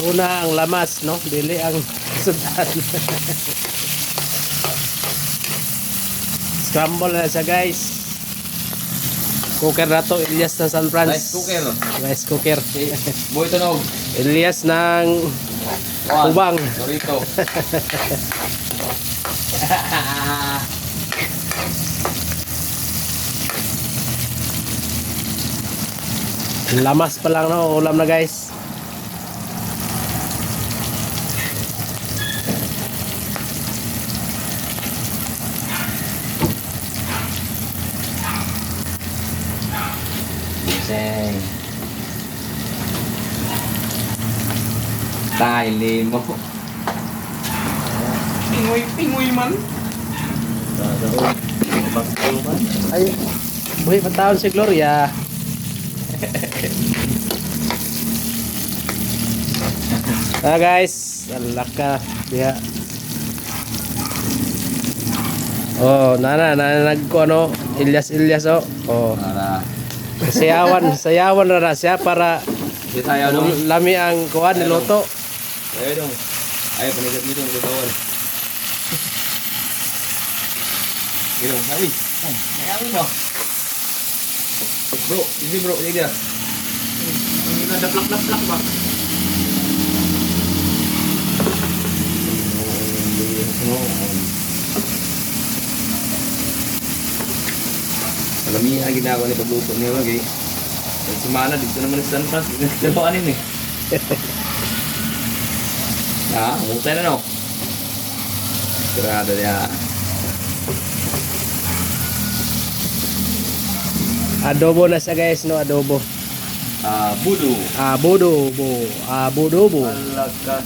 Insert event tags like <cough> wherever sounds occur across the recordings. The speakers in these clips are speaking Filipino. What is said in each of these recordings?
Una ang lamas, no? Dili ang sudan. Scramble na siya, guys. Cooker na to, Elias ng San Franz. Rice cooker. Rice cooker. Si Boy Tunog. Elias ng Juan. Ubang. Dorito. <laughs> Lamas pa lang, no? Ulam na, guys. Seng. Tayo mo. Pingoy, pingoy man. Ay, buhay pa taon si Gloria. ah guys, alak ka. Diha. Oh, nana, nana nagko ano, Ilyas Ilyas oh. Oh, Para. Sayawan, sayawan na na siya para Di tayo lami ang kuan niluto. Ayo dong. Ayo panigat dito ng kawan. Gino, hawi. Hawi mo. Bro, ini bro, ini dia. Ini ada plak-plak-plak. Alam niya ang ginagawa ni pagluto niya lagi. Sa semana dito naman sa San Francisco, ginagawa niya eh. <laughs> Ah, umutay na no. Sigurado niya. Adobo na siya guys, no, adobo. Ah, budu. Abudobo, abudobo. Alaka.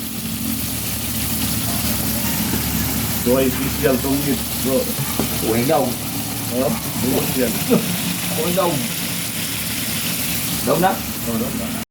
Doy official tungit, bro. Uwing daw. Oh, official. Uwing daw. Daw na? Oh, no, no.